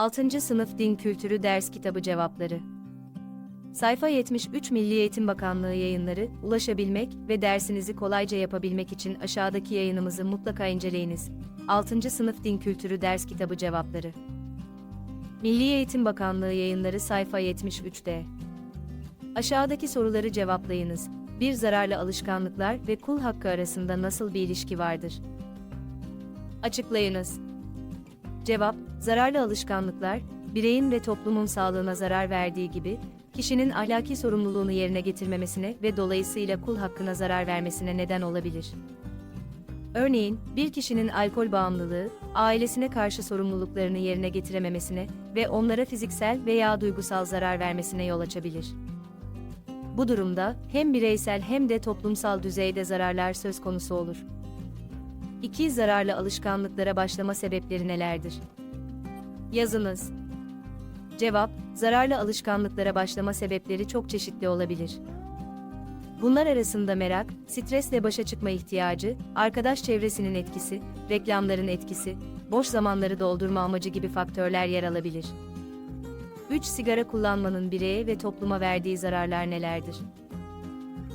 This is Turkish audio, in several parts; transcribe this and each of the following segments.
6. Sınıf Din Kültürü Ders Kitabı Cevapları Sayfa 73 Milli Eğitim Bakanlığı yayınları, ulaşabilmek ve dersinizi kolayca yapabilmek için aşağıdaki yayınımızı mutlaka inceleyiniz. 6. Sınıf Din Kültürü Ders Kitabı Cevapları Milli Eğitim Bakanlığı yayınları sayfa 73'te. Aşağıdaki soruları cevaplayınız. Bir zararlı alışkanlıklar ve kul hakkı arasında nasıl bir ilişki vardır? Açıklayınız. Cevap, zararlı alışkanlıklar, bireyin ve toplumun sağlığına zarar verdiği gibi, kişinin ahlaki sorumluluğunu yerine getirmemesine ve dolayısıyla kul hakkına zarar vermesine neden olabilir. Örneğin, bir kişinin alkol bağımlılığı, ailesine karşı sorumluluklarını yerine getirememesine ve onlara fiziksel veya duygusal zarar vermesine yol açabilir. Bu durumda hem bireysel hem de toplumsal düzeyde zararlar söz konusu olur. İki zararlı alışkanlıklara başlama sebepleri nelerdir? Yazınız. Cevap, zararlı alışkanlıklara başlama sebepleri çok çeşitli olabilir. Bunlar arasında merak, stresle başa çıkma ihtiyacı, arkadaş çevresinin etkisi, reklamların etkisi, boş zamanları doldurma amacı gibi faktörler yer alabilir. 3. Sigara kullanmanın bireye ve topluma verdiği zararlar nelerdir?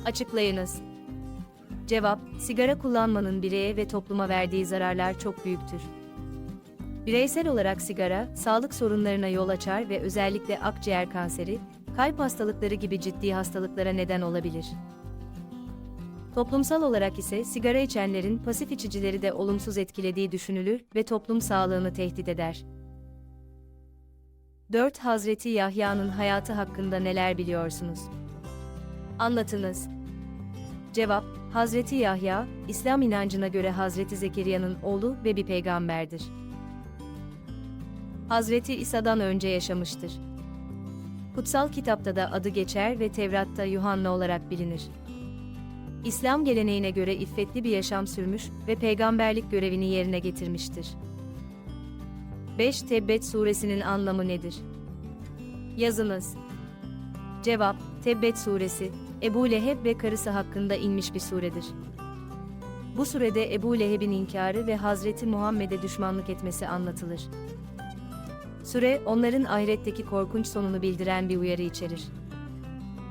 Açıklayınız. Cevap, sigara kullanmanın bireye ve topluma verdiği zararlar çok büyüktür. Bireysel olarak sigara, sağlık sorunlarına yol açar ve özellikle akciğer kanseri, kalp hastalıkları gibi ciddi hastalıklara neden olabilir. Toplumsal olarak ise sigara içenlerin pasif içicileri de olumsuz etkilediği düşünülür ve toplum sağlığını tehdit eder. 4. Hazreti Yahya'nın hayatı hakkında neler biliyorsunuz? Anlatınız. Cevap, Hazreti Yahya, İslam inancına göre Hazreti Zekeriya'nın oğlu ve bir peygamberdir. Hazreti İsa'dan önce yaşamıştır. Kutsal kitapta da adı geçer ve Tevrat'ta Yuhanna olarak bilinir. İslam geleneğine göre iffetli bir yaşam sürmüş ve peygamberlik görevini yerine getirmiştir. 5. Tebbet suresinin anlamı nedir? Yazınız. Cevap, Tebbet suresi, Ebu Leheb ve karısı hakkında inmiş bir suredir. Bu surede Ebu Leheb'in inkarı ve Hazreti Muhammed'e düşmanlık etmesi anlatılır. Süre, onların ahiretteki korkunç sonunu bildiren bir uyarı içerir.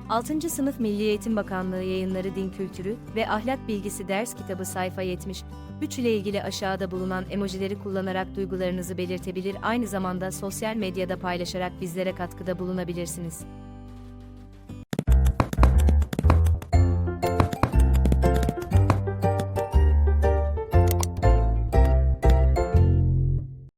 6. Sınıf Milli Eğitim Bakanlığı yayınları Din Kültürü ve Ahlak Bilgisi Ders Kitabı sayfa 70, 3 ile ilgili aşağıda bulunan emojileri kullanarak duygularınızı belirtebilir aynı zamanda sosyal medyada paylaşarak bizlere katkıda bulunabilirsiniz.